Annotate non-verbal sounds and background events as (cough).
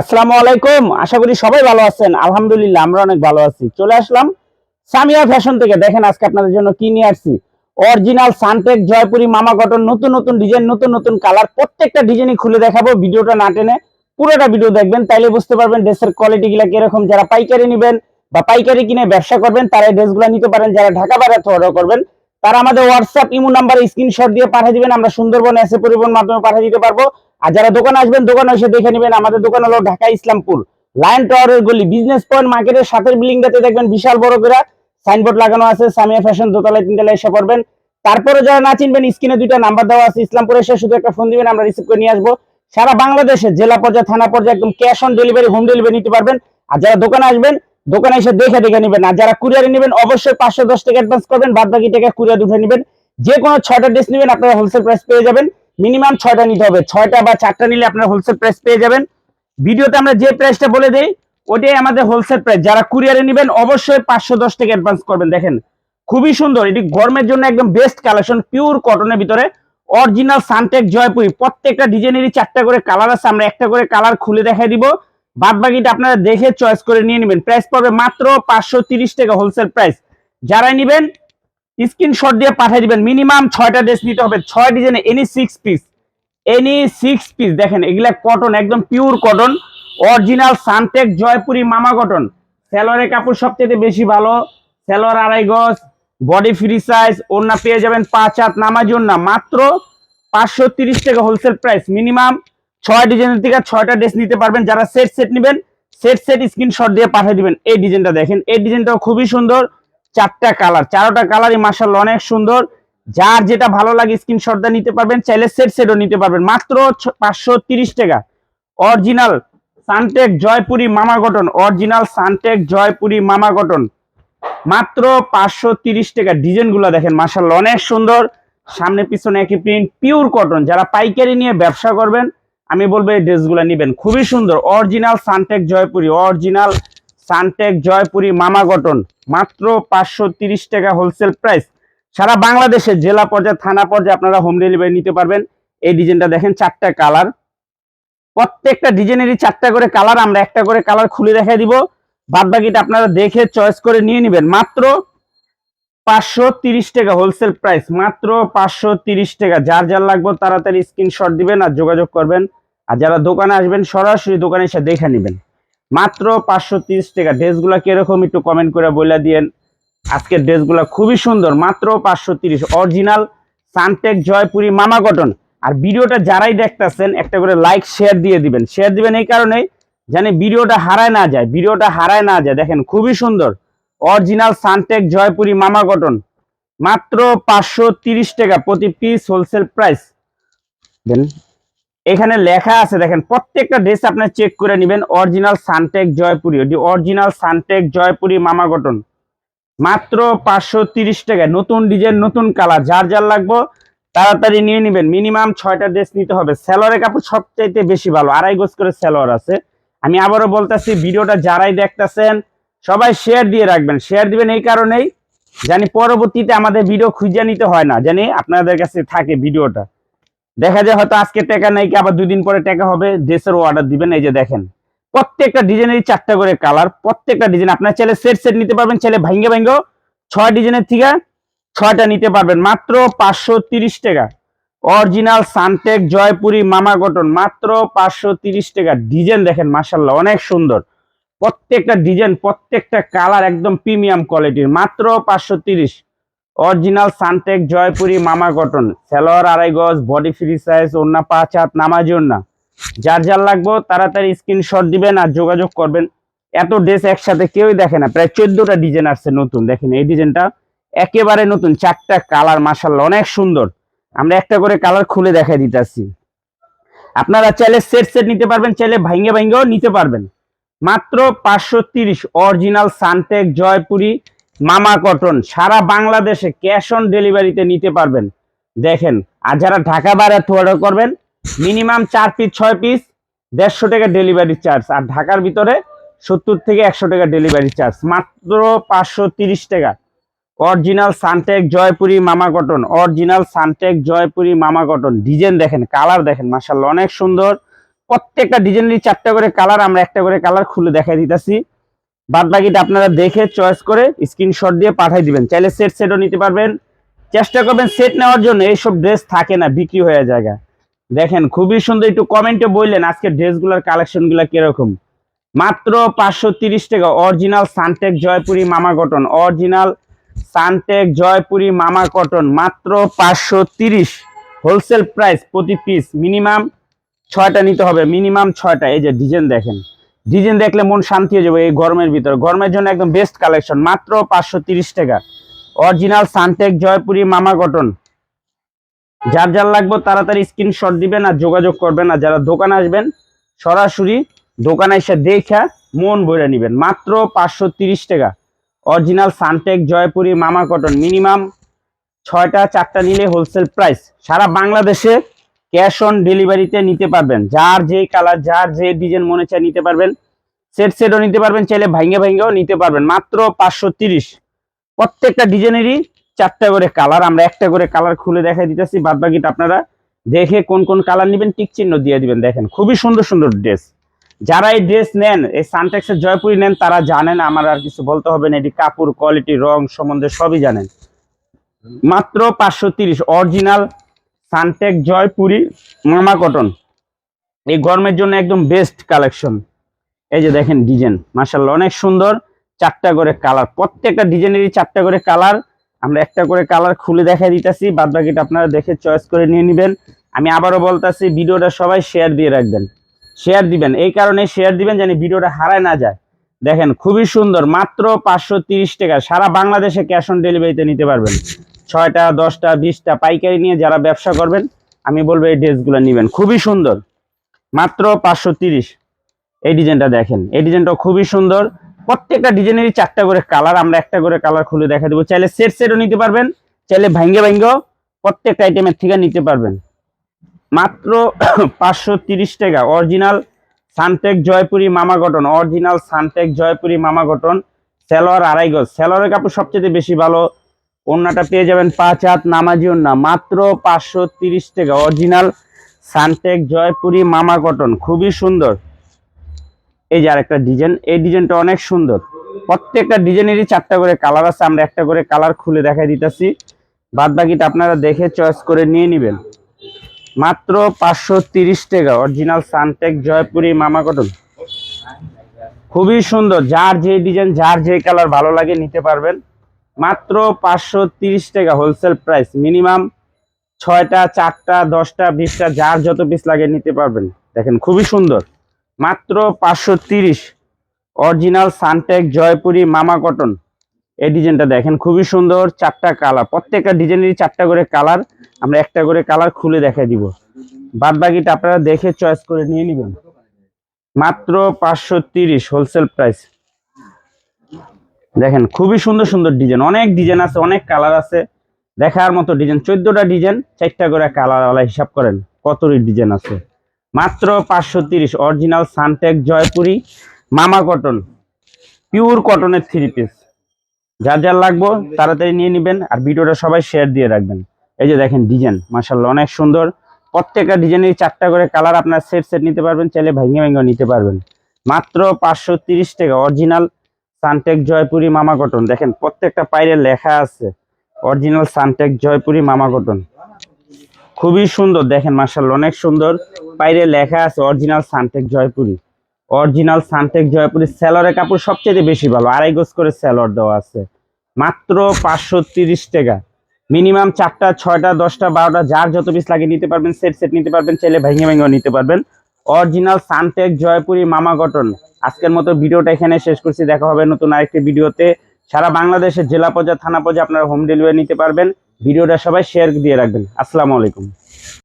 আসসালামু আলাইকুম। আশা করি সবাই ভালো আছেন। আলহামদুলিল্লাহ, আমরা অনেক ভালো আছি। চলে আসলাম সামিয়া ফ্যাশন থেকে। দেখেন আজকে আপনাদের জন্য কি নিয়ে আসছি? অরিজিনাল সানটেক জয়পুরি মামা কটন, নতুন নতুন ডিজাইন, নতুন নতুন কালার। প্রত্যেকটা ডিজাইনই খুলে দেখাবো। ভিডিওটা না টেনে পুরোটা ভিডিও দেখবেন, তাইলে বুঝতে পারবেন ড্রেসের কোয়ালিটি গুলা কীরকম। যারা পাইকারি নেবেন বা পাইকারি কিনে ব্যবসা করবেন, তারা এই ড্রেসগুলো নিতে পারেন। যারা ঢাকা বাইরে অর্ডার করবেন, তারা আমাদের হোয়াটসঅ্যাপ ইমো নাম্বারে স্ক্রিনশট দিয়ে পাঠিয়ে দিবেন। আমরা সুন্দরবন এসে পরিবহন মাধ্যমে পাঠিয়ে দিতে পারব। আর যারা দোকানে আসবেন, দোকানে এসে দেখে নেবেন, আমাদের দোকান হলো ঢাকা ইসলামপুর। লায়ন টাওয়ারের গলি বিজনেস পয়েন্ট মার্কেটের সাথের বিল্ডিংটাতে দেখবেন বিশাল বড় করে সাইনবোর্ড লাগানো আছে, সামিয়া ফ্যাশন দোতলায় তিনতলায় এসে পড়বেন তারপরে যারা না চিনবেন স্ক্রিনে দুইটা নাম্বার দেওয়া আছে, ইসলামপুরে এসে শুধু একটা ফোন দিবেন, আমরা রিসিভ করে নিয়ে আসব। সারা বাংলাদেশে, জেলা পর্যায়ে, থানা পর্যায়ে একদম cash on delivery home delivery নিতে পারবেন। আর যারা দোকানে আসবেন, দোকানে এসে দেখে দেখে নেবেন। আর যারা কুরিয়ারে নেবেন, অবশ্যই পাঁচশো দশ টাকা অ্যাডভান্স করবেন বাদ বাকি টাকা কুরিয়ার উঠে নেবেন। যে কোনো ছয়টা ড্রেস নেবেন, আপনারা হোলসেল প্রাইস পেয়ে যাবেন। মিনিমাম ছয়টা নিতে হবে। ছয়টা বা চারটা নিলে আপনারা হোলসেল প্রাইস পেয়ে যাবেন। ভিডিওতে আমরা যে প্রাইসটা বলে দেই, ওটাই আমাদের হোলসেল প্রাইস যারা কুরিয়ারে নেবেন, অবশ্যই পাঁচশো দশ টাকা অ্যাডভান্স করবেন। দেখেন, খুবই সুন্দর। এটি গরমের জন্য একদম বেস্ট কালেকশন পিওর কটনের ভিতরে। অরিজিনাল সানটেক জয়পুরি প্রত্যেকটা ডিজাইনেরই চারটা করে কালার আছে। আমরা একটা করে কালার খুলে দেখাই দিব। বাদ বাকিটা আপনারা দেখে চয়েস করে নিয়ে নেবেন। প্রাইস পড়বে মাত্র পাঁচশো টাকা হোলসেল প্রাইস যারাই নেবেন স্ক্রিনশট দিয়ে পাঠিয়ে দিবেন। মিনিমাম ছয়টা ড্রেস নিতে হবে। ছয় ডিজাইনে any six piece any six piece দেখেন, এগুলা কটন একদম পিওর কটন অরিজিনাল সানটেক জয়পুরি মামা কটন স্যালোয়ারের কাপড় সবচেয়ে বেশি ভালো। স্যালোয়ার আড়াই গজ। বডি ফ্রি সাইজ ওড়না পেয়ে যাবেন পাঁচ হাত নামাজি ওড়না। মাত্র পাঁচশো তিরিশ টাকা হোলসেল প্রাইস মিনিমাম ছয় ডিজাইনের থেকে ছয়টা ড্রেস নিতে পারবেন। যারা সেট সেট নেবেন সেট সেট স্ক্রিনশট দিয়ে পাঠিয়ে দিবেন। এই ডিজাইনটা দেখেন। এই ডিজাইনটাও খুবই সুন্দর। চারটা কালার, চারোটা কালারই মার্শাল অনেক সুন্দর। যার যেটা ভালো লাগে স্ক্রিনশট দিয়ে নিতে পারবেন, চাইলে সেট সেটও নিতে পারবেন। মাত্র পাঁচশো টাকা। অরিজিনাল সানটেক জয়পুরি মামা কটন অরিজিনাল সানটেক জয়পুরি মামা কটন মাত্র পাঁচশো তিরিশ টাকা। ডিজাইনগুলো দেখেন মার্শাল অনেক সুন্দর। সামনে পিছনে একই প্রিন্ট পিওর কটন যারা পাইকারি নিয়ে ব্যবসা করবেন, আমি বলব এই ড্রেসগুলো নিবেন। খুবই সুন্দর। অরিজিনাল সানটেক জয়পুরি অরিজিনাল সানটেক জয়পুরি মামা কটন মাত্র পাঁচশো টাকা হোলসেল প্রাইস সারা বাংলাদেশে জেলা পর্যায়ে, থানা পর্যায়ে আপনারা হোম ডেলিভারি নিতে পারবেন। এই ডিজাইনটা দেখেন, চারটা কালার প্রত্যেকটা ডিজাইনেরই চারটা করে কালার আমরা একটা করে কালার খুলে দেখাই দিব। বাদ বাকিটা আপনারা দেখে চয়েস করে নিয়ে নেবেন। মাত্র পাঁচশো টাকা হোলসেল প্রাইস মাত্র পাঁচশো টাকা। যার যার লাগবে তাড়াতাড়ি স্ক্রিনশট দিবেন আর যোগাযোগ করবেন। আর যারা দোকানে আসবেন, সরাসরি দোকানে এসে দেখে নেবেন। মাত্র পাঁচশো তিরিশ টাকা। ড্রেসগুলো কীরকম একটু কমেন্ট করে বলে দিয়েন। আজকের ড্রেসগুলো খুবই সুন্দর, মাত্র পাঁচশো তিরিশ। অরিজিনাল সানটেক জয়পুরি মামা কটন আর ভিডিওটা যারাই দেখতেছেন, একটা করে লাইক শেয়ার দিয়ে দিবেন। শেয়ার দিবেন এই কারণেই জানি ভিডিওটা হারায় না যায়। ভিডিওটা হারায় না যায়। দেখেন, খুবই সুন্দর। অরিজিনাল সানটেক জয়পুরি মামা কটন মাত্র পাঁচশো তিরিশ টাকা প্রতি পিস হোলসেল প্রাইস দেন এখানে লেখা আছে, দেখেন, প্রত্যেকটা ড্রেস আপনার চেক করে নেবেন অরিজিনাল সানটেক জয়পুরি। অরিজিনাল সানটেক জয়পুরি মামা কটন। মাত্র পাঁচশো তিরিশ টাকা, নতুন ডিজাইন নতুন কালার যার যার লাগবো, তাড়াতাড়ি নিয়ে নেবেন। মিনিমাম ছয়টা ড্রেস নিতে হবে। স্যালোয়ারের কাপড় সবচাইতে বেশি ভালো, আড়াই গোজ করে স্যালোয়ার আছে। আমি আবারও বলতেছি, ভিডিওটা যারাই দেখতেছেন, সবাই শেয়ার দিয়ে রাখবেন। শেয়ার দিবেন এই কারণেই, জানি পরবর্তীতে আমাদের ভিডিও খুঁজে নিতে হয় না, জানি আপনাদের কাছে থাকে ভিডিওটা। দেখা যায় হয়তো আজকে টাকা নাই কি আবার দুই দিন পরে টাকা হবে ড্রেসের অর্ডার দিবেন, এই যে দেখেন। প্রত্যেকটা ডিজাইনের চারটা করে কালার প্রত্যেকটা ডিজাইন আপনার ছেলে সেট সেট নিতে পারবেন, ছেলে ভাঙ্গে ভাঙ্গে ছয় ডিজাইনের থেকে ছয়টা নিতে পারবেন, মাত্র পাঁচশো তিরিশ টাকা। অরিজিনাল সানটেক জয়পুরি মামা কটন মাত্র পাঁচশো তিরিশ টাকা। ডিজাইন দেখেন মাসাল্লাহ অনেক সুন্দর। প্রত্যেকটা ডিজাইন প্রত্যেকটা কালার একদম প্রিমিয়াম কোয়ালিটির মাত্র পাঁচশো তিরিশ। অরিজিনাল সানটেক জয়পুরি মামা কটন। সেলোয়ার, আড়াই গজ বডি ফ্রি সাইজ ওন্না পাঁচ হাত, নামাজি ওন্না যার যার লাগবো তাড়াতাড়ি স্ক্রিনশট দিবেন আর যোগাযোগ করবেন। এত ড্রেস একসাথে কেউই দেখে না। প্রায় চোদ্দটা ডিজাইন আসছে নতুন। দেখেন এই ডিজাইনটা একেবারে নতুন। চারটা কালার মাসাল্লাহ অনেক সুন্দর। আমরা একটা করে কালার খুলে দেখাই দিতেছি। আপনারা চাইলে সেট সেট নিতে পারবেন, চাইলে ভাঙ্গে ভাঙ্গেও নিতে পারবেন। মাত্র পাঁচশো তিরিশ, অরিজিনাল সানটেক জয়পুরি মামা কটন, সারা বাংলাদেশে ক্যাশ অন ডেলিভারিতে নিতে পারবেন। দেখেন, আর যারা ঢাকা বাইরে অর্ডার করবেন মিনিমাম চার পিস ছয় পিস দেড়শো টাকা ডেলিভারি চার্জ আর ঢাকার ভিতরে সত্তর থেকে একশো টাকা ডেলিভারি চার্জ মাত্র পাঁচশো তিরিশ টাকা। অরিজিনাল সানটেক জয়পুরি মামা কটন অরিজিনাল সানটেক জয়পুরি মামা কটন। ডিজাইন দেখেন কালার দেখেন মাসাল্লাহ অনেক সুন্দর। প্রত্যেকটা ডিজাইনেরই চারটা করে কালার আমরা একটা করে কালার খুলে দেখাই দিতেছি। বাদ বাকিটা আপনারা দেখে চয়েস করে স্ক্রিনশট দিয়ে পাঠিয়ে দিবেন। চাইলে সেট সেটও নিতে পারবেন। চেষ্টা করবেন সেট নেওয়ার জন্য, এইসব ড্রেস থাকে না, বিক্রি হয়ে জায়গা দেখেন, খুবই সুন্দর, একটু কমেন্টে বললেন আজকে ড্রেসগুলোর কালেকশনগুলো কীরকম। মাত্র পাঁচশো তিরিশ টাকা অরিজিনাল সানটেক জয়পুরি মামা কটন অরিজিনাল সানটেক জয়পুরি মামা কটন মাত্র পাঁচশো তিরিশ। হোলসেল প্রাইস প্রতি পিস মিনিমাম ছয়টা নিতে হবে মিনিমাম ছয়টা। এই যে ডিজাইন দেখেন। ডিজাইন দেখলে মন শান্তি হয়ে যাবে এই গরমের ভিতরে। গরমের জন্য একদম বেস্ট কালেকশন মাত্র পাঁচশো তিরিশ টাকা। অরিজিনাল সানটেক জয়পুরি মামা কটন যার যার লাগবে তাড়াতাড়ি স্ক্রিনশট দিবেন আর যোগাযোগ করবেন আর যারা দোকানে আসবেন, সরাসরি দোকানে এসে দেখা মন ভরে নেবেন। মাত্র পাঁচশো তিরিশ টাকা। অরিজিনাল সানটেক জয়পুরি মামা কটন মিনিমাম ছয়টা চারটা নিলে হোলসেল প্রাইস সারা বাংলাদেশে ক্যাশ অন ডেলিভারিতে নিতে পারবেন। যার যেই কালার, যার যে ডিজাইন মনে চায় নিতে পারবেন। সেট সেটও নিতে পারবেন, চাইলে ভাঙ্গে ভাঙ্গেও নিতে পারবেন। মাত্র পাঁচশো তিরিশ। প্রত্যেকটা ডিজাইনেরই চারটা করে কালার। আমরা একটা করে কালার খুলে দেখাই দিতেছি। বাদ বাকিটা আপনারা দেখে কোন কোন কালার নেবেন টিক চিহ্ন দিয়ে দিবেন। দেখেন, খুবই সুন্দর সুন্দর ড্রেস। যারা এই ড্রেস নেন, এই সানটেক্সের জয়পুরি নেন, তারা জানেন, আমার আর কিছু বলতে হবে না। এটি কাপড়, কোয়ালিটি, রং সম্বন্ধে সবই জানেন। মাত্র পাঁচশো তিরিশ। অরিজিনাল সানটেক, জয়পুরি, মামা কটন। এই গরমের জন্য একদম বেস্ট কালেকশন এই যে দেখেন ডিজাইন মাসাল্লাহ অনেক সুন্দর, চারটা করে কালার প্রত্যেকটা ডিজাইনেরই চারটা করে কালার আমরা একটা করে কালার খুলে দেখাই দিতেছি বাদ বাকিটা আপনারা দেখে চয়েস করে নিয়ে নেবেন। আমি আবারও বলতেছি, ভিডিওটা সবাই শেয়ার দিয়ে রাখবেন। শেয়ার দিবেন, এই কারণে শেয়ার দিবেন যেন ভিডিওটা হারায় না যায়। দেখেন, খুবই সুন্দর, মাত্র পাঁচশো টাকা, সারা বাংলাদেশে ক্যাশ অন ডেলিভারিতে নিতে পারবেন। ছয়টা, দশটা, বিশটা পাইকারি নিয়ে যারা ব্যবসা করবেন, আমি বলব এই ড্রেসগুলো নেবেন। খুবই সুন্দর। মাত্র পাঁচশো তিরিশ। এই ডিজাইনটা দেখেন। এই ডিজাইনটা খুবই সুন্দর। প্রত্যেকটা ডিজাইনেরই চারটা করে কালার, আমরা একটা করে কালার খুলে দেখা দেবো। চাইলে সেট সেটও নিতে পারবেন, চাইলে ভাঙ্গে ভাঙ্গেও প্রত্যেকটা আইটেমের থেকে নিতে পারবেন। মাত্র (coughs) পাঁচশো তিরিশ টাকা। অরিজিনাল সানটেক জয়পুরি মামা কটন। অরিজিনাল সানটেক জয়পুরি মামা কটন। সেলোয়ার আড়াই গজ। সেলোয়ারের কাপড় সবচেয়ে বেশি ভালো। ওন্নাটা পেয়ে যাবেন পাঁচ হাত নামাজি ওন্না মাত্র পাঁচশো তিরিশ টাকা। অরিজিনাল সানটেক জয়পুরি মামা কটন। খুবই সুন্দর। এই যে আরেকটা ডিজাইন। এই ডিজাইনটা অনেক সুন্দর। প্রত্যেকটা ডিজাইনেরই চারটা করে কালার আছে। আমরা একটা করে কালার খুলে দেখাই দিতেছি। বাদ বাকিটা আপনারা দেখে চয়েস করে নিয়ে নেবেন। মাত্র পাঁচশো তিরিশ টাকা। অরিজিনাল সানটেক জয়পুরি মামা কটন। খুবই সুন্দর। যার যে ডিজাইন, যার যে কালার ভালো লাগে নিতে পারবেন। মাত্র পাঁচশো টাকা হোলসেল প্রাইস মিনিমাম ছয়টা, চারটা, দশটা, বিশটা, যার যত পিস লাগে নিতে পারবেন। দেখেন, খুবই সুন্দর। মাত্র পাঁচশো তিরিশ অরিজিনাল সানটেক জয়পুরি, মামা কটন। এই ডিজাইনটা দেখেন, খুবই সুন্দর, চারটা কালার প্রত্যেকটা ডিজাইনেরই চারটা করে কালার আমরা একটা করে কালার খুলে দেখাই দিব। বাদ বাকিটা আপনারা দেখে চয়েস করে নিয়ে নেবেন। মাত্র পাঁচশো তিরিশ হোলসেল প্রাইস দেখেন, খুবই সুন্দর সুন্দর ডিজাইন অনেক ডিজাইন আছে, অনেক কালার আছে। দেখার মতো ডিজাইন চোদ্দটা ডিজাইন চারটা করে কালার হিসাব করেন কতই ডিজাইন আছে। মাত্র পাঁচশো তিরিশ অরিজিনাল সানটেক জয়পুরি মামা কটন পিওর কটনের থ্রি পিস যার যার লাগবো, তাড়াতাড়ি নিয়ে নেবেন আর ভিডিওটা সবাই শেয়ার দিয়ে রাখবেন। এই যে দেখেন ডিজাইন মাসাল্লাহ অনেক সুন্দর। প্রত্যেকটা ডিজাইনের চারটা করে কালার আপনার সেট সেট নিতে পারবেন, চাইলে ভেঙে ভেঙে নিতে পারবেন। মাত্র পাঁচশো তিরিশ টাকা অরিজিনাল সানটেক জয়পুরি মামা কটন। দেখেন, প্রত্যেকটা পাইরে লেখা আছে। অরিজিনাল সানটেক জয়পুরি মামা কটন। খুবই সুন্দর, দেখেন মার্শাল অনেক সুন্দর বাইরে লেখা আছে অরিজিনাল সানটেক জয়পুরি। অরিজিনাল সানটেক জয়পুরি সেলরের কাপড় সবচেয়ে বেশি ভালো, আড়াই গোজ করে সেলর দেওয়া আছে। মাত্র পাঁচশো তিরিশ টাকা। মিনিমাম চারটা, ছয়টা, দশটা, বারোটা, যার যত পিস লাগে নিতে পারবেন সেট সেট নিতে পারবেন, চাইলে ভেঙে ভেঙেও নিতে পারবেন। অরিজিনাল সানটেক জয়পুরি মামা গঠন। আজকের মতো ভিডিওটা এখানে শেষ করছি। দেখা হবে নতুন আরেকটি ভিডিওতে। সারা বাংলাদেশের জেলা পর্যায়ে থানা পর্যায়ে আপনারা হোম ডেলিভারি নিতে পারবেন। ভিডিওটা সবাই শেয়ার দিয়ে রাখবেন। আসসালামু আলাইকুম।